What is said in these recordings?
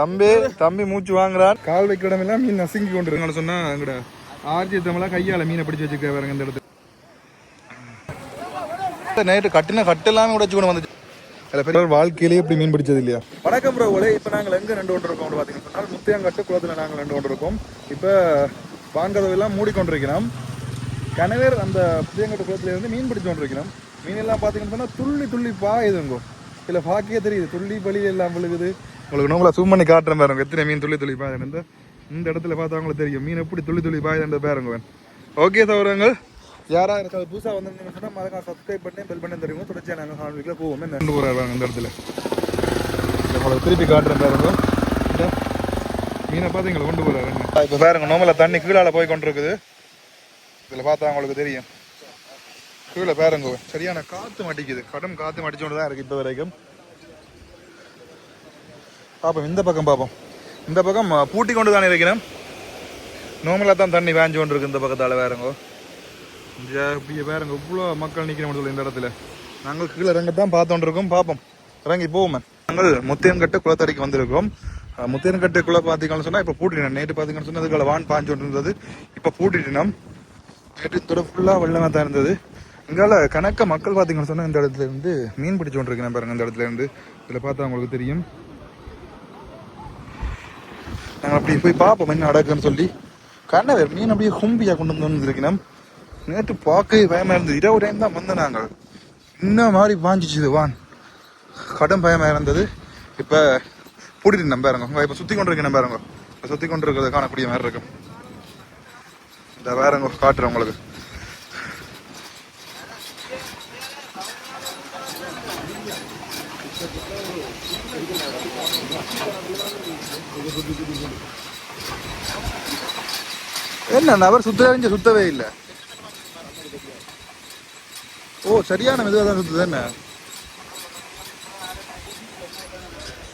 தம்பி தம்பி மூச்சு வாங்குறான். கால் வைக்கிற இடமெல்லாம் மீன் நசுங்கி கொண்டு இருக்கான்னு சொன்னா எங்கட ஆர்ஜி தமிழா கையால மீனை பிடிச்சு வச்சுக்க இந்த இடத்துல. நைட்டு கட்டின கட்டெல்லாம் உடைச்சு கொண்டு வந்துச்சு. அதில் பெரிய வாழ்க்கையிலேயே இப்படி மீன் பிடிச்சது இல்லையா? வணக்கம் ப்ரோ ஒலே இப்போ நாங்கள் எங்கே ரெண்டு கொண்டு இருக்கோம் பார்த்தீங்கன்னா சொன்னால் முத்தியாங்கட்டு குளத்தில் நாங்கள் ரெண்டு கொண்டு இருக்கோம் இப்போ வாங்கறதெல்லாம் மூடிக்கொண்டிருக்கிறோம். கணவர் அந்த புதியங்கட்டு குளத்துல இருந்து மீன் பிடிச்சு கொண்டிருக்கிறோம். மீன் எல்லாம் பார்த்தீங்கன்னு சொன்னால் துள்ளி துள்ளி பாயுதுங்கோ. இதில் பாக்கியே தெரியுது. துள்ளி பலி எல்லாம் விழுகுது. உங்களுக்கு நோங்களை சூம் பண்ணி காட்டுறேன் பாருங்க. எத்தனை மீன் துள்ளி துள்ளி பாயுது இந்த இந்த இடத்துல பார்த்தா உங்களுக்கு தெரியும். மீன் எப்படி துள்ளி துள்ளி பாயுதுன்ற பாருங்க ஓகே சௌரங்கள் யாராக இருக்காது. புதுசாக வந்திருந்தீங்கன்னு சொன்னால் மறக்காம சப்ஸ்கிரைப் பண்ணி பெல் பண்ணி தெரியும் தொடர்ச்சியாக நாங்கள் காணொலிக்குள்ள போவோம். என்ன? கொண்டு போகிறாங்க இந்த இடத்துல. உங்களுக்கு திருப்பி காட்டுறேன் பாருங்க. இந்த மீனை பார்த்து எங்களை கொண்டு போகிறாரு இப்போ பாருங்க நோமலை தண்ணி கீழால போய் கொண்டு இருக்குது இதில் பார்த்தா உங்களுக்கு தெரியும். கீழே பாருங்க. சரியான காற்று மாட்டிக்குது கடும் காற்று மாட்டிச்சோண்டு தான் இருக்குது இப்போ வரைக்கும் பார்ப்போம் இந்த பக்கம் பார்ப்போம் இந்த பக்கம் பூட்டி கொண்டு தானே இருக்கிறேன். நோமலாக தான் தண்ணி வேஞ்சு கொண்டு இருக்கு இந்த பக்கத்தால் வேறங்கோ இங்க இப்படியே இவ்வளோ மக்கள் நிற்கிறோம் சொல்லி இந்த இடத்துல. நாங்கள் கீழே இறங்க தான் பார்த்துட்டு இருக்கோம் பார்ப்போம் இறங்கி போவோம். நாங்கள் முத்தியன்கட்டு குளத்தடிக்கு வந்திருக்கோம் அஹ், முத்தியன்கட்டு குளம் பார்த்தீங்கன்னு சொன்னால் இப்போ பூட்டினோம் நேற்று பார்த்தீங்கன்னு சொன்னால் அதுக்குள்ள வான் பாஞ்சு கொண்டு இருந்தது. இப்போ பூட்டிட்டினோம் நேற்று இந்த ஃபுல்லாக வெள்ளமாக தான் இருந்தது. இங்கால கணக்க மக்கள் பார்த்தீங்கன்னு சொன்னால் இந்த இடத்துல இருந்து மீன் பிடிச்சு கொண்டு இருக்கேன் பாருங்க இந்த இடத்துல இருந்து. இதில் பார்த்தா உங்களுக்கு தெரியும். நாங்கள் அப்படி போய் பார்ப்போம் என்ன அடக்குன்னு சொல்லி. கண்ணவர் மீன் அப்படியே ஹும்பியாக கொண்டு வந்து வந்துருக்கணும். நேற்று பார்க்கவே பயமாக இருந்தது. இரவு டைம் தான் வந்தோம் நாங்கள். இன்னும் மாதிரி பாஞ்சிச்சு இது வான். கடும் பயமாக இருந்தது. இப்போ பூட்டிட்டு நம்பாருங்க இப்போ சுற்றி கொண்டு நம்பாருங்க இப்போ சுற்றி கொண்டு இருக்கிறத காணக்கூடிய மாதிரி இருக்கும். இந்த வேறங்க காட்டுறேன் உங்களுக்கு. என்ன நபர் சுத்தவே சுத்தவே இல்லை. ஓ சரியான மெதுவாக தான் சுத்துது என்ன?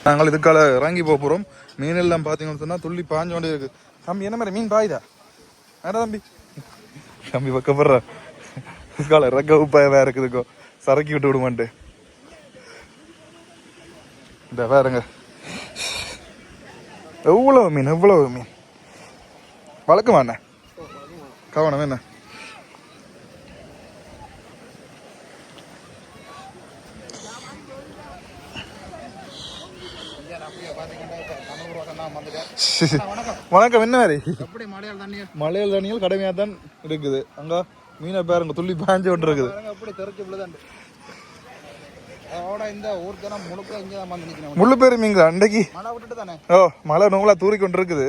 நாங்கள் இதுக்கால இறங்கி போக போகிறோம் மீன் எல்லாம் பார்த்தீங்கன்னு சொன்னால் துள்ளி பாஞ்சு கொண்டே இருக்கு. தம்பி என்ன மாதிரி மீன் பாயுதா? வேற தம்பி. தம்பி பக்கப்படுற. இதுக்கால இறக்க உப்பாய வேற இருக்குதுக்கோ சரக்கி விட்டு விடுமான்ட்டு. இந்த வேறங்க. எவ்வளவு மீன் எவ்வளவு மீன்? வழக்கமா என்ன? கவனம் என்ன? வணக்கம் என்ன மாதிரி எப்படி மழையால் தண்ணி தண்ணிகள் கடுமையாக தான் இருக்குது. அங்க மீனை பாருங்க துள்ளி பாஞ்சு கொண்டு இருக்குது அதோட இந்த ஊர் ஜனம் முழுக்க இங்கே தான் வந்து நிற்கணும் முள்ளு பேர் மீங்க அன்றைக்கு மழை விட்டுட்டு தானே? ஓ மழை நூலா தூரி கொண்டு இருக்குது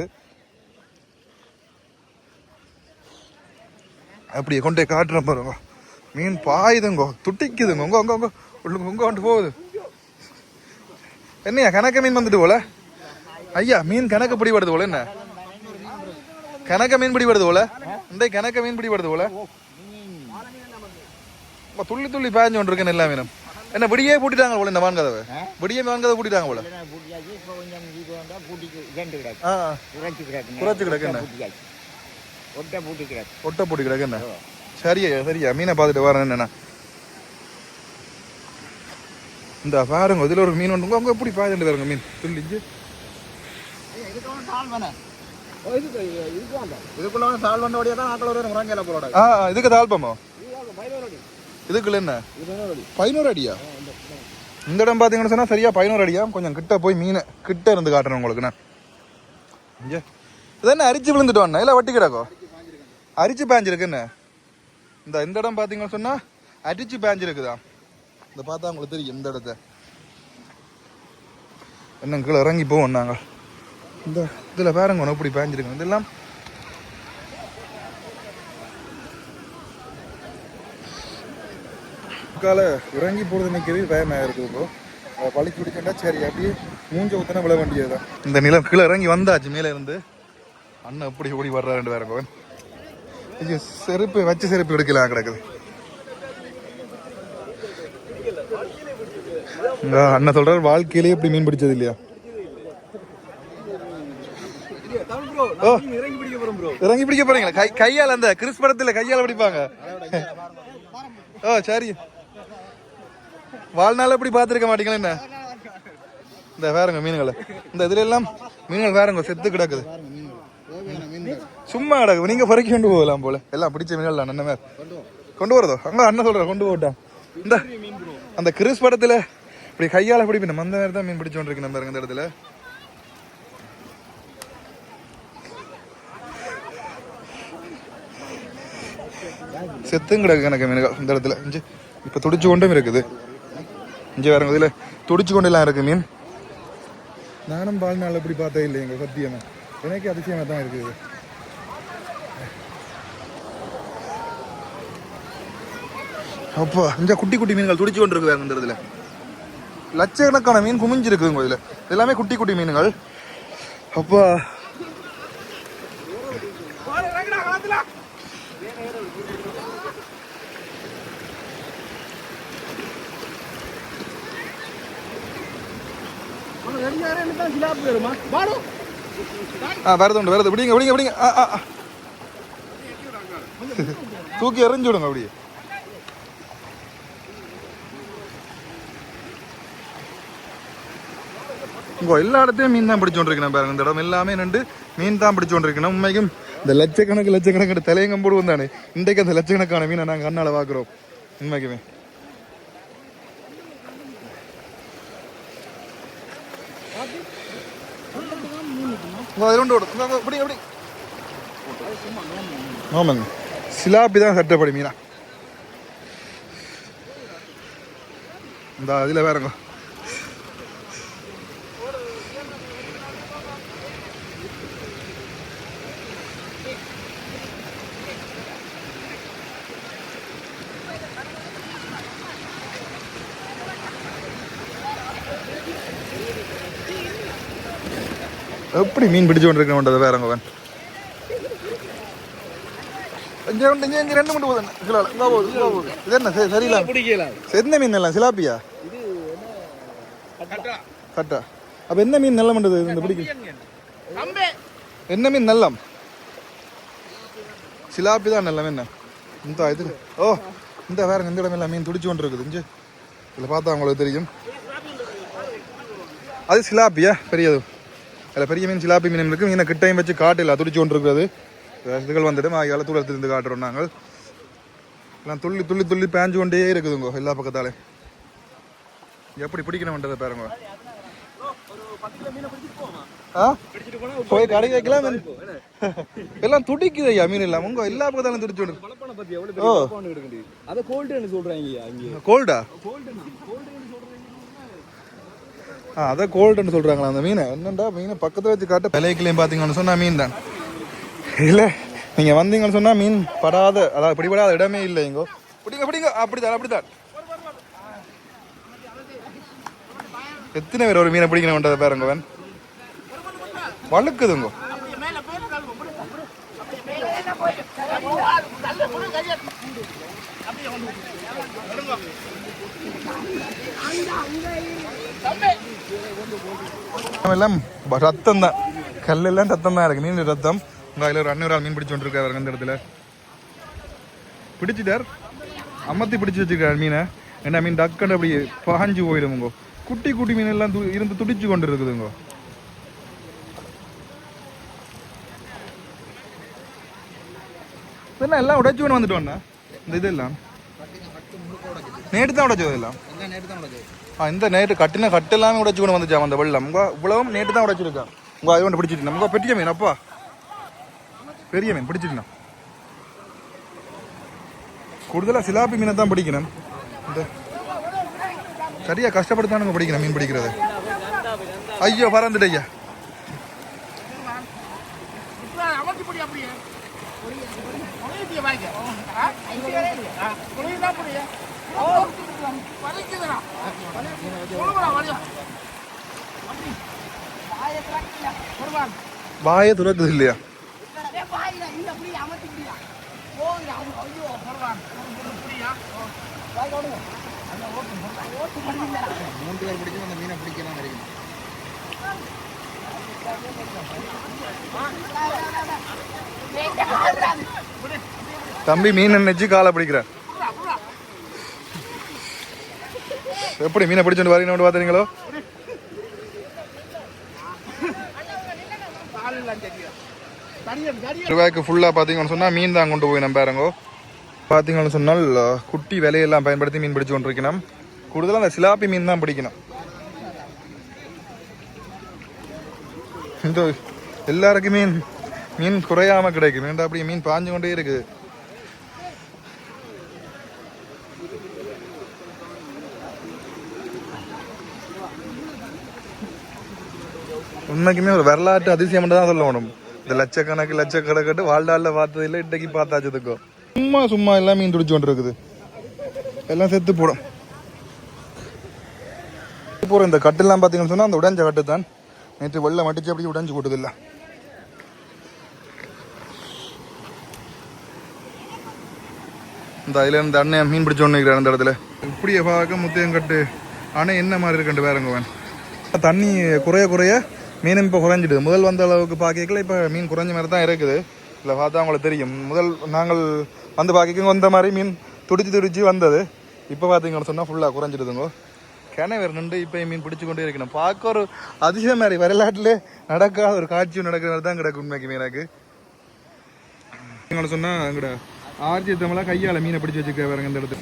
அப்படியே கொண்டே காட்டுறேன் பாருங்க. மீன் பாயுதுங்கோ துட்டிக்குதுங்க உங்க உங்க உங்க உள்ளுங்க உங்க கொண்டு போகுது. என்னையா கணக்க மீன் வந்துட்டு போல? ஐயா மீன் கணக்கு பிடிபடுது போல என்ன? கணக்க மீன் பிடிபடுது போல? இந்த கணக்க மீன் பிடிபடுது போல? துள்ளி துள்ளி பாய்ஞ்சு கொண்டு இருக்கேன் எல்லா மீனும். என்ன விடியே பூட்டிட்டாங்க போல இந்த வான்கதவை விடியே வான்கதவை பூட்டிட்டாங்க போல கிடக்கு குறைச்சி என்ன? ஒட்டை பூட்டி கிடக்கு ஒட்டை போட்டு கிடக்கு என்ன சரியா சரியா மீனை பார்த்துட்டு வரேன் என்னண்ணா இந்த பாருங்க இதுல ஒரு மீன் ஒன்று அவங்க எப்படி பாய்ந்து பாருங்க மீன் துள்ளிஞ்சு இதுக்குள்ள தாழ் வேணே இதுக்கு இதுக்கு இதுக்குள்ள வந்து தாழ் வந்த வழியாக தான் ஆக்கள் ஒரு முறங்கையில் போலோட ஆ இதுக்கு தாழ்ப்பமோ இதுக்குள்ள என்ன? பதினோரு அடியா? இந்த இடம் பார்த்தீங்கன்னு சொன்னா சரியா பதினோரு அடியா? கொஞ்சம் கிட்ட போய் மீனை கிட்ட இருந்து காட்டுறேன் உங்களுக்குண்ணா இங்கே. இது என்ன அரிச்சு விழுந்துட்டு வந்தா இல்லை வட்டி கிடக்கோ? அரிச்சு பாஞ்சிருக்கு என்ன? இந்த இந்த இடம் பார்த்தீங்கன்னு சொன்னா அரிச்சு பாஞ்சிருக்குதா? இந்த பார்த்தா உங்களுக்கு தெரியும் இந்த இடத்த. என்ன கீழே இறங்கி போவோம் நாங்கள் இந்த இதில் பாருங்க ஒன்று இப்படி பாஞ்சிருக்கு இதெல்லாம் கால இறங்கி போகிறது நிற்கிறது பயமாக இருக்குது இப்போ அதை பழிச்சு பிடிச்சா சரி அப்படியே மூஞ்ச ஊத்தினா விழ வேண்டியதுதான். இந்த நிலம் கீழே இறங்கி வந்தாச்சு மேலே இருந்து. அண்ணன் எப்படி ஓடி வர்றாருன்னு வேற கோவன் இது செருப்பு வச்ச செருப்பு எடுக்கலாம் கிடக்குது. அண்ணன் சொல்றாரு வாழ்க்கையிலேயே இப்படி மீன் பிடிச்சது இல்லையா? இறங்கி பிடிக்க போகிறோம் ப்ரோ இறங்கி பிடிக்க போறீங்களா? கை கையால் அந்த கிறிஸ் படத்துல கையால பிடிப்பாங்க. ஓ சரி. வாழ்நாள் எப்படி பார்த்துருக்க மாட்டீங்களா என்ன? இந்த வேறங்க மீன்கள். இந்த இதுல எல்லாம் மீன்கள் வேறங்க செத்து கிடக்குது. சும்மா கிடக்கு. நீங்க பறிக்க கொண்டு போகலாம் போல. எல்லாம் பிடிச்ச மீன்கள் தான் என்ன கொண்டு வரதோ அங்க அண்ணன் சொல்ற கொண்டு போட்டான் இந்த அந்த கிறிஸ் படத்துல இப்படி கையால பிடிப்பேன் அந்த நேரம் தான் மீன் பிடிச்சு கொண்டிருக்கு நம்ம இந்த இடத்துல. செத்தும் கிடக்கு எனக்கு மீன்கள் இந்த இடத்துல. இஞ்சி இப்ப துடிச்சு கொண்டும் இருக்குது. இஞ்சி வேற இதுல துடிச்சு கொண்டு எல்லாம் இருக்கு மீன். நானும் வாழ்நாள் இப்படி பார்த்தே இல்லை எங்க சத்தியமா. எனக்கு அதிசயமா தான் இருக்குது. அப்பா இந்த குட்டி குட்டி மீன்கள் துடிச்சு கொண்டு இருக்கு இந்த இடத்துல லட்சக்கணக்கான மீன் குமிஞ்சிருக்குங்க இதுல. எல்லாமே குட்டி குட்டி மீன்கள். அப்பா ஆ வேறது உண்டு வேறது விடுங்க விடுங்க விடுங்க ஆ ஆ. தூக்கி எறிஞ்சு விடுங்க அப்படியே. இங்கோ எல்லா இடத்தையும் மீன் தான் பிடிச்சோண்டிருக்கணும் பாருங்க. இந்த இடம் எல்லாமே நின்று மீன் தான் பிடிச்சோண்டிருக்கணும் உண்மைக்கும் இந்த லட்சக்கணக்கு லட்சக்கணக்கு தலையங்கம் போடுவோம் தானே. இன்றைக்கு அந்த லட்சக்கணக்கான மீனை நாங்கள் கண்ணால் பார்க்குறோம். உண்மைக்குமே. இங்க அதில் ஒன்று ஓடும். இங்க, இங்க, ஆமாங்க சிலாப்பி தான் சட்டப்படி மீனா இந்த அதில் வேறங்க எப்படி மீன் பிடிச்சு கொண்டு இருக்கணும்ன்றது வேறங்க வேன் இங்க இங்க இங்க ரெண்டு மட்டும் போதும். கிலோ இங்க போகுது இங்க போகுது. இது என்ன? சரி சரியில்ல. பிடிக்கல. என்ன மீன் எல்லாம் சிலாப்பியா? கட்டா. அப்ப என்ன மீன் நல்லம் பண்றது இந்த பிடிக்கும் என்ன மீன் நல்லம்? சிலாப்பி தான் நல்லம் என்ன? இந்த இது. ஓ இந்த வேற இந்த இடம் எல்லாம் மீன் துடிச்சு கொண்டு இருக்குது இங்க இதில் பார்த்தா உங்களுக்கு தெரியும். அது சிலாப்பியா? பெரியது. அதில் பெரிய மீன் சிலாப்பி மீன் இருக்கு. மீனை கிட்டையும் வச்சு காட்டில் துடிச்சு கொண்டு இருக்கிறது இதுகள் வந்துட்டு ஆகியால தூரத்தில் இருந்து காட்டுறோம் நாங்கள். எல்லாம் துள்ளி துள்ளி துள்ளி பேஞ்சு கொண்டே இருக்குதுங்க எல்லா பக்கத்தாலே. எப்படி பிடிக்கணும்ன்றதை பாருங்க. போய் கடை வைக்கலாம். எல்லாம் துடிக்குது ஐயா மீன் எல்லாம். உங்க எல்லா பக்கத்தாலும் துடிச்சு கொண்டு ஓ. அதை கோல்டுன்னு சொல்றாங்க அங்கே கோல்டா ஆ அதை கோல்டுன்னு சொல்கிறாங்களா அந்த மீனை. என்னண்டா மீனை பக்கத்தில் வச்சு காட்ட விலைக்குலையும் பார்த்தீங்கன்னு சொன்னால் மீன் தான் இல்லை நீங்கள் வந்தீங்கன்னு சொன்னால் மீன் படாத அதாவது பிடிபடாத இடமே இல்லை இங்கோ. பிடிங்க பிடிங்க அப்படிதான் அப்படிதான் எத்தனை பேர் ஒரு மீனை பிடிக்கணும்ன்றதை பேருங்கவன் வழுக்குதுங்க அப்படியே எல்லாம் ரத்தம் தான். கல்லெல்லாம் ரத்தம் தான் இருக்கு. மீன் ரத்தம். உங்க அதில் ஒரு அண்ணன் ஒரு ஆள் மீன் பிடிச்சு வந்துருக்காரு அந்த இடத்துல. பிடிச்சிட்டார். அமர்த்தி பிடிச்சு வச்சிருக்காரு மீனை. என்ன மீன் டக்குன்னு அப்படி பாஞ்சு போயிடுங்க குட்டி குட்டி மீன் எல்லாம் து- இருந்து துடிச்சு கொண்டு இருக்குதுங்க என்ன எல்லாம் உடைச்சு கொண்டு வந்துட்டு இந்த இதெல்லாம். நேற்று தான் உடைச்சது எல்லாம் நேற்று தான் உடைச்சது. ஆ இந்த நேற்று கட்டின கட்டு எல்லாமே உடைச்சு கொண்டு வந்துச்சாம் அந்த வெள்ளம். உங்க இவ்வளவும் நேற்று தான் உடைச்சிருக்கா? உங்க அது ஒன்று பிடிச்சிட்டு உங்க பெரிய மீன் அப்பா. பெரிய மீன் பிடிச்சிட்டு கூடுதலாக சிலாப்பி மீனை தான் பிடிக்கணும். இந்த சரியா கஷ்டப்பட்டு பிடிக்கணும் மீன் பிடிக்கிறது. ஐயோ பறந்துட்டு ஐயா வாயை துறக்குது இல்லையா? மூன்று பேர் பிடிக்கும் அந்த மீனை பிடிக்கலாம் வரைக்கும் தம்பி மீன் நினைச்சு காலை பிடிக்கிறார் எப்படி மீனை பிடிச்சோண்டு வரீங்கன்னு பார்த்துறீங்களோ ரூபாய்க்கு ஃபுல்லாக பார்த்தீங்கன்னு சொன்னால் மீன் தான் கொண்டு போய் நம்ம பாருங்கோ பார்த்தீங்கன்னு சொன்னால் குட்டி விலையெல்லாம் பயன்படுத்தி மீன் பிடிச்சு கொண்டு இருக்கணும் கூடுதலாக அந்த சிலாப்பி மீன் தான் பிடிக்கணும். இந்த எல்லாருக்குமே மீன் குறையாமல் கிடைக்கும். ஏன்டா அப்படி மீன் பாஞ்சு கொண்டே இருக்குது? உண்மைக்குமே ஒரு வரலாற்று அதிசயம் தான் சொல்ல வேணும். இந்த லட்சக்கணக்கு லட்சக்கணக்கிட்டு வாழ்நாளில் பார்த்தது இல்லை இன்றைக்கு பார்த்தாச்சதுக்கும் சும்மா சும்மா எல்லாம் மீன் துடிச்சு கொண்டு இருக்குது எல்லாம் செத்து போடும். போகிற இந்த கட்டெல்லாம் பார்த்தீங்கன்னு சொன்னால் அந்த உடைஞ்ச கட்டு தான். நேற்று வெள்ளம் மட்டிச்சு அப்படி உடைஞ்சு போட்டது இந்த அதில் இந்த அண்ணன் மீன் பிடிச்சு ஒன்று அந்த இடத்துல. இப்படியே பார்க்க முத்தையங்கட்டு அணை என்ன மாதிரி இருக்குன்ட்டு வேறங்க தண்ணி குறைய குறைய மீனும் இப்போ குறைஞ்சிடுது. முதல் வந்த அளவுக்கு பார்க்கல இப்போ மீன் குறைஞ்ச மாதிரி தான் இருக்குது. இல்லை பார்த்தா உங்களுக்கு தெரியும். முதல் நாங்கள் வந்து பார்க்க வந்த மாதிரி மீன் துடிச்சு துடிச்சு வந்தது. இப்போ பார்த்தீங்கன்னு சொன்னால் ஃபுல்லாக குறைஞ்சிடுதுங்க. கிணவர் நின்று இப்போ மீன் பிடிச்சு கொண்டே இருக்கணும். பார்க்க ஒரு அதிசயம் மாதிரி வரலாற்றிலே நடக்காத ஒரு காட்சியும் நடக்கிற மாதிரி தான் கிடக்கு உண்மைக்கு மீனாக்கு எங்களை சொன்னால் எங்கட ஆர்ஜி தமிழாக கையால் மீனை பிடிச்சி வச்சுக்க வேறங்க இந்த இடத்துல.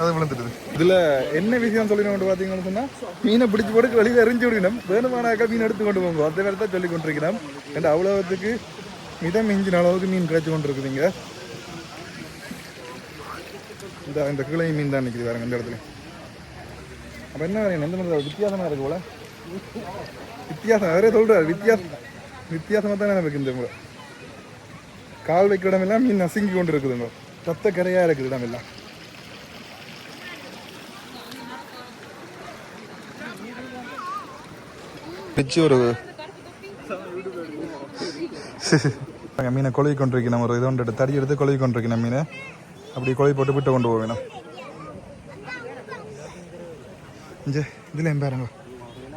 அது விழுந்துடுது. இதில் என்ன விஷயம் சொல்லணும் பார்த்தீங்கன்னு சொன்னால் மீனை பிடிச்சி போட்டு வெளியில எரிஞ்சு விடணும். வேணுமானாக்கா மீன் எடுத்து கொண்டு போங்க. அந்த மாதிரி தான் சொல்லி கொண்டிருக்கிறோம் ஏன்னா அவ்வளோத்துக்கு மிதம் மிஞ்சின அளவுக்கு மீன் கிடைச்சி கொண்டிருக்குதுங்க இந்த இந்த கிளை மீன் தான் நிற்கிது வேறங்க இந்த இடத்துல. அப்போ என்ன வேணும்? எந்த மாதிரி வித்தியாசமாக இருக்கு போல. வித்தியாசம் அவரே சொல்கிறார் வித்தியாசம். வித்தியாசமாக தானே நமக்கு இந்த முறை. கால் வைக்கிற இடமெல்லாம் மீன் நசுங்கி கொண்டு இருக்குதுங்க. ரத்த கரையாக இருக்குது இடமெல்லாம் பிச்சு ஒரு மீனை கொழுவி கொண்டிருக்கணும். ஒரு இது ஒன்று தடி எடுத்து கொழுவி கொண்டிருக்கணும் மீனை. அப்படி கொழுவி போட்டு விட்டு கொண்டு போவேணும். இங்கே இதில் என் பாருங்க.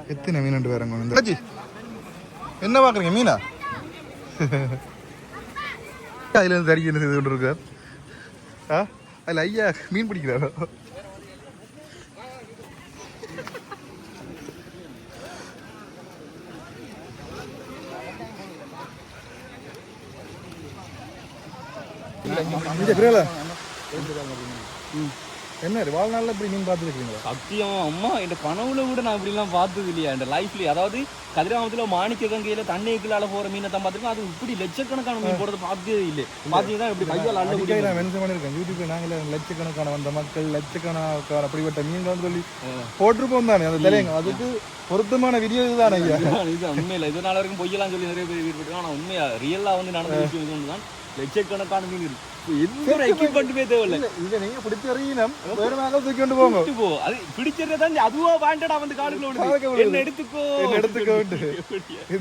எத்தனை மீன் பாருங்க இந்த அஜி, என்ன பார்க்குறீங்க மீனா? அதில் இருந்து தடி என்ன செய்து கொண்டு இருக்கார். ஆ? அதில் ஐயா மீன் பிடிக்கிறாரோ? பிரியல என்ன இது வாழ்நாளில் இப்படி மீன் பார்த்துருக்கீங்களா சத்தியம் அம்மா என் கனவுல கூட நான் இப்படிலாம் பார்த்தது இல்லையா? என் லைஃப்ல அதாவது கதிராமத்துல மாணிக்க கங்கையில தண்ணிக்குள்ளால போற மீனை தான் பார்த்துருக்கோம். அது இப்படி லட்சக்கணக்கான மீன் போடுறது பார்த்ததே இல்லை. பார்த்தீங்கன்னா இப்படி கையால் அள்ள அடிக்கடி நான் மென்ஷன் பண்ணியிருக்கேன். யூடியூப்ல நாங்களே லட்சக்கணக்கான வந்த மக்கள் லட்சக்கணக்கான அப்படிப்பட்ட மீன்கள் சொல்லி போட்டிருப்போம் தானே அந்த தலையங்க அதுக்கு பொருத்தமான வீடியோ இதுதானே ஐயா? இதுதான் உண்மையில இது நாள் வரைக்கும் பொய்யெல்லாம் சொல்லி நிறைய பேர் வீட்டு ஆனா உண்மையா ரியலா வந்து நடந்த விஷயம் இது ஒண்ணுதான். லட்சக்கணக்கான மீன் இருக்கு எந்த ஒரு எக்யூப்மெண்ட்டுமே தேவையில்லை இதை நீங்க பிடிச்ச எறியினம் வேணுமாக தூக்கி கொண்டு போங்க போ அது பிடிச்சதை தான் அதுவா வாண்டடா வந்து காலுக்குள்ள காலுக்கு விடுது. என்ன எடுத்துக்கோ என்ன எடுத்துக்கோ இந்த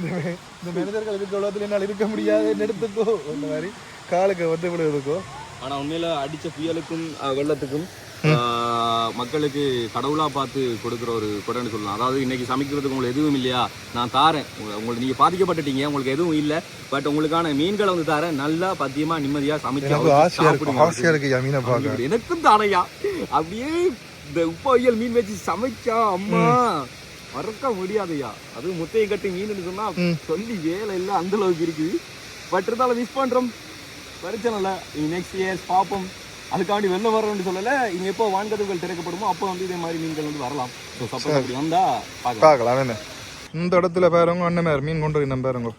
மே- இந்த மனிதர்கள் இருக்க உலகத்தில் என்னால் இருக்க முடியாது என்ன எடுத்துக்கோ அந்த மாதிரி காலுக்கு வந்து விடுவதுக்கோ ஆனா உண்மையில அடிச்ச புயலுக்கும் அஹ், வெள்ளத்துக்கும் மக்களுக்கு கடவுளா பார்த்து கொடுக்குற ஒரு கொடைன்னு சொல்லலாம். அதாவது இன்னைக்கு சமைக்கிறதுக்கு உங்களுக்கு எதுவும் இல்லையா? நான் தாரேன். உங்க- உங்களுக்கு நீங்க பாதிக்கப்பட்டுட்டீங்க. உங்களுக்கு எதுவும் இல்லை. பட் உங்களுக்கான மீன்களை வந்து தாரேன். நல்லா பத்தியமா நிம்மதியா சமைச்சு எனக்கும் தானையா? அப்படியே இந்த உப்பவியல் மீன் வச்சு சமைச்சா அம்மா மறக்க முடியாதையா? அது முட்டையை கட்டி மீன் சொன்னா சொல்லி வேலை இல்லை அந்த அளவுக்கு இருக்கு பட் இருந்தாலும் மிஸ் பண்றோம். பிரச்சனை இல்லை. நெக்ஸ்ட் இயர்ஸ் பார்ப்போம். அதுக்காண்டி வெளில வரோம்னு சொல்லல இங்க எப்போ வான்கதவுகள் திறக்கப்படுமோ அப்போ வந்து இதே மாதிரி மீன்கள் வந்து வரலாம். ஸோ சப்போஸ் அப்படி வந்தா பார்க்கலாம். இந்த இடத்துல பாருங்க அண்ணன் மேர் மீன் கொண்டு நம்ம பாருங்க.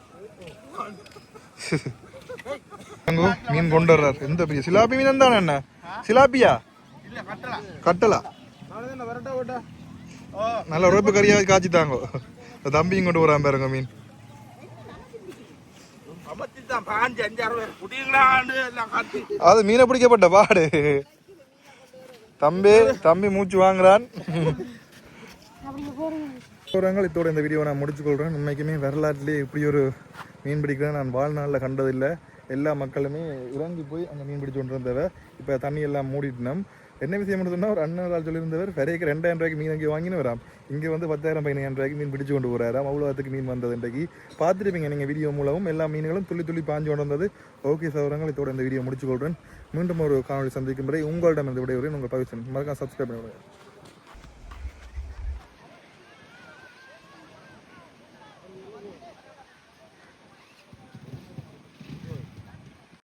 மீன் கொண்டு வர்றாரு. எந்த பெரிய? சிலாப்பி மீன் தானே என்ன சிலாப்பியா? கட்டலா. நல்ல உழைப்பு கறியா காய்ச்சி தாங்க தம்பியும் கொண்டு வரான் பாருங்க மீன். அது மீனை பிடிக்கப்பட்ட பாடு. தம்பி தம்பி மூச்சு வாங்குறான். போகிறாங்க இதோட இந்த வீடியோவை நான் முடிச்சுக்கொள்கிறேன் உண்மைக்குமே வரலாற்றிலே இப்படி ஒரு மீன் பிடிக்கிறேன் நான் வாழ்நாளில் கண்டதில்லை. எல்லா மக்களுமே இறங்கி போய் அங்கே மீன் பிடிச்சு கொண்டு இப்போ தண்ணி எல்லாம் மூடிட்டோம் என்ன விஷயம் சொன்னால் ஒரு அண்ணன் ஆள் சொல்லியிருந்தவர் வரைக்கும் ரெண்டாயிரம் ரூபாய்க்கு மீன் அங்கே வாங்கினு வராம். இங்கே வந்து பத்தாயிரம் பதினாயிரம் ரூபாய்க்கு மீன் பிடிச்சு கொண்டு போகிறாராம் அவ்வளோத்துக்கு மீன் வந்தது இன்றைக்கு. பார்த்துருப்பீங்க நீங்கள் வீடியோ மூலமும் எல்லா மீன்களும் துள்ளி துள்ளி பாஞ்சு கொண்டு வந்தது ஓகே சௌரங்கள் இதோட இந்த வீடியோ முடிச்சுக்கொள்கிறேன் மீண்டும் ஒரு காணொலி சந்திக்கும் வரை உங்களிடம் இந்த விடையுறை உங்கள் பகிர்ச்சி மறக்காம சப்ஸ்கிரைப் பண்ணி